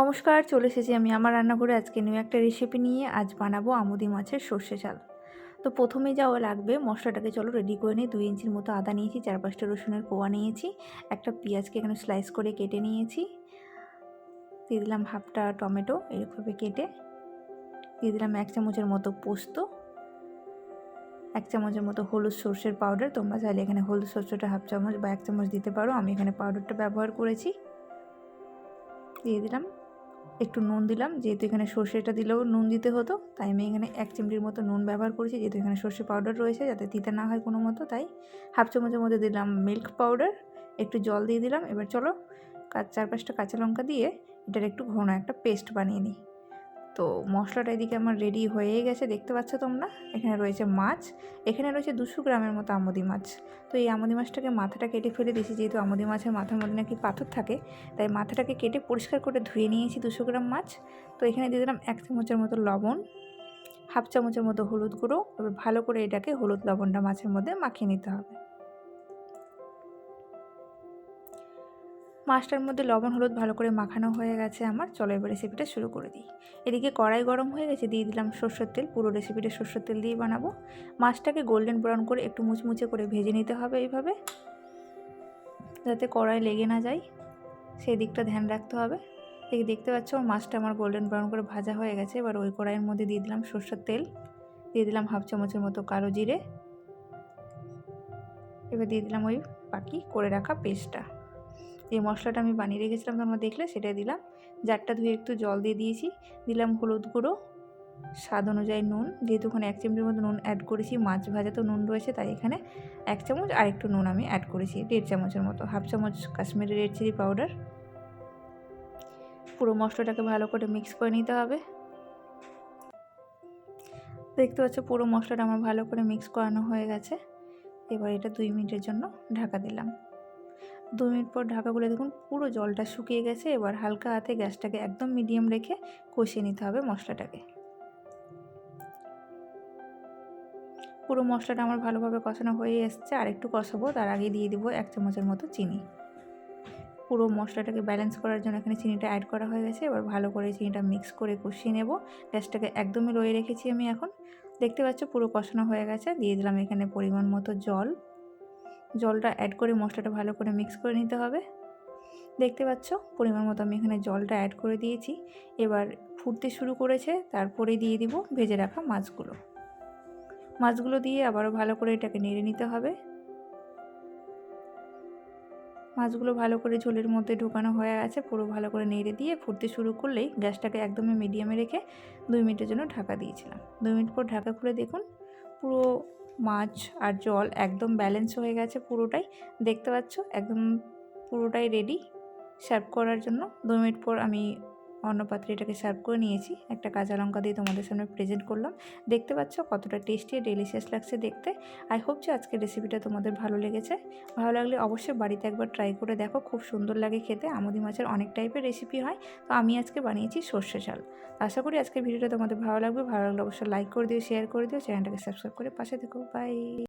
নমস্কার, চলে এসেছি আমি আমার রান্নাঘরে আজকে নিউ একটা রেসিপি নিয়ে। আজ বানাবো আমুদি মাছের সর্ষে চাল। তো প্রথমে যাওয়া লাগবে, মশলাটাকে চলো রেডি করে নিই। দুই ইঞ্চির মতো আদা নিয়েছি, চার পাঁচটা রসুনের কোয়া নিয়েছি, একটা পেঁয়াজকে এখানে স্লাইস করে কেটে নিয়েছি। দিয়ে দিলাম হাফটা টমেটো, এরকমভাবে কেটে দিয়ে দিলাম এক চামচের মতো পোস্ত, এক চামচের মতো হলুদ সর্ষের পাউডার তোমরা চাইলে এখানে হলুদ সর্ষেটা হাফ চামচ বা এক চামচ দিতে পারো। আমি এখানে পাউডারটা ব্যবহার করেছি। দিয়ে দিলাম একটু নুন দিলাম। যেহেতু এখানে সর্ষেটা দিলেও নুন দিতে হতো, তাই আমি এখানে এক চিমটির মতো নুন ব্যবহার করেছি। যেহেতু এখানে সর্ষে পাউডার রয়েছে, যাতে তিতে না হয় কোনো মতো, তাই হাফ চামচের মধ্যে দিলাম মিল্ক পাউডার একটু জল দিয়ে দিলাম। এবার চলো চার পাঁচটা কাঁচা লঙ্কা দিয়ে এটার একটু ঘন একটা পেস্ট বানিয়ে নিই। তো মশলাটা এদিকে আমার রেডি হয়ে গেছে। দেখতে পাচ্ছ তোমরা? এখানে রয়েছে মাছ। এখানে রয়েছে দুশো গ্রামের মতো আমদি মাছ। তো এই আমদি মাছটাকে মাথাটা কেটে ফেলে দিয়েছি। যেহেতু আমদি মাছের মাথার মধ্যে নাকি পাথর থাকে, তাই মাথাটাকে কেটে পরিষ্কার করে ধুয়ে নিয়েছি দুশো গ্রাম মাছ। তো এখানে দিয়ে দিলাম এক চামচের মতো লবণ, হাফ চামচের মতো হলুদ গুঁড়ো। এবার ভালো করে এটাকে হলুদ লবণটা মাছের মধ্যে মাখিয়ে নিতে হবে। মাছটার মধ্যে লবণ, হলুদ ভালো করে মাখানো হয়ে গেছে আমার। চলো এবার রেসিপিটা শুরু করে দিই। এদিকে কড়াই গরম হয়ে গেছে, দিয়ে দিলাম সর্ষের তেল। পুরো রেসিপিটা সর্ষের তেল দিয়ে বানাবো। মাছটাকে গোল্ডেন ব্রাউন করে একটু মুচমুচে করে ভেজে নিতে হবে এইভাবে, যাতে কড়াই লেগে না যায়। সেই দিকটা ধ্যান রাখতে হবে। এই দেখতে পাচ্ছ, মাছটা আমার গোল্ডেন ব্রাউন করে ভাজা হয়ে গেছে। এবার ওই কড়াইয়ের মধ্যে দিয়ে দিলাম সর্ষের তেল। দিয়ে দিলাম হাফ চামচের মতো কালো জিরে। এবার দিয়ে দিলাম ওই বাকি করে রাখা পেস্টটা। যে মশলাটা আমি বানিয়ে রেখেছিলাম, তোমরা দেখলে সেটা দিলাম। জারটা ধুয়ে একটু জল দিয়ে দিয়েছি। দিলাম হলুদ গুঁড়ো, স্বাদ অনুযায়ী নুন। যেহেতু ওখানে এক চামচের মতো নুন অ্যাড করেছি, মাছ ভাজা তো নুন রয়েছে, তাই এখানে এক চামচ আর একটু নুন আমি অ্যাড করেছি, দেড় চামচের মতো। হাফ চামচ কাশ্মীরি রেড চিলি পাউডার পুরো মশলাটাকে ভালো করে মিক্স করে নিতে হবে। দেখতে পাচ্ছ পুরো মশলাটা আমার ভালো করে মিক্স করানো হয়ে গেছে। এবার এটা দুই মিনিটের জন্য ঢাকা দিলাম। দু মিনিট পর ঢাকাগুলো দেখুন, পুরো জলটা শুকিয়ে গেছে। এবার হালকা হাতে গ্যাসটাকে একদম মিডিয়াম রেখে কষিয়ে নিতে হবে মশলাটাকে। পুরো মশলাটা আমার ভালোভাবে কষানো হয়ে এসছে। আর একটু কষাবো, তার আগে দিয়ে দিব এক চামচের মতো চিনি। পুরো মশলাটাকে ব্যালেন্স করার জন্য এখানে চিনিটা অ্যাড করা হয়ে গেছে। এবার ভালো করে চিনিটা মিক্স করে কষিয়ে নেব। গ্যাসটাকে একদমই রয়ে রেখেছি আমি এখন। দেখতে পাচ্ছ পুরো কষানো হয়ে গেছে। দিয়ে দিলাম এখানে পরিমাণ মতো জল। জলটা অ্যাড করে মশলাটা ভালো করে মিক্স করে নিতে হবে। দেখতে পাচ্ছ? পরিমাণ মতো আমি এখানে জলটা অ্যাড করে দিয়েছি। এবার ফুটতে শুরু করেছে, তারপরে দিয়ে দিব ভেজে রাখা মাছগুলো। মাছগুলো দিয়ে আবারও ভালো করে এটাকে নেড়ে নিতে হবে। মাছগুলো ভালো করে ঝোলের মধ্যে ঢোকানো হয়ে গেছে, পুরো ভালো করে নেড়ে দিয়ে ফুটতে শুরু করলেই গ্যাসটাকে একদমই মিডিয়ামে রেখে দুই মিনিটের জন্য ঢাকা দিয়েছিলাম। দুই মিনিট পর ঢাকা খুলে দেখুন, পুরো মাছ আর জল একদম ব্যালেন্স হয়ে গেছে পুরোটাই। দেখতে পাচ্ছ? একদম পুরোটাই রেডি সার্ভ করার জন্য দু মিনিট পর আমি অন্য পাত্রে এটাকে সার্ভ করে নিয়েছি। একটা কাঁচা লঙ্কা দিয়ে তোমাদের সামনে প্রেজেন্ট করলাম। দেখতে পাচ্ছ কতটা টেস্টি ডেলিশিয়াস লাগছে দেখতে। আই হোপ যে আজকের রেসিপিটা তোমাদের ভালো লেগেছে। ভালো লাগলে অবশ্যই বাড়িতে একবার ট্রাই করে দেখো। খুব সুন্দর লাগে খেতে। আমুদি মাছের অনেক টাইপের রেসিপি হয়। তো আমি আজকে বানিয়েছি সর্ষে চাল। আশা করি আজকের ভিডিওটা তোমাদের ভালো লাগবে। ভালো লাগলে অবশ্যই লাইক করে দিও শেয়ার করে দিও। চ্যানেলটাকে সাবস্ক্রাইব করে পাশে থেকো। বাই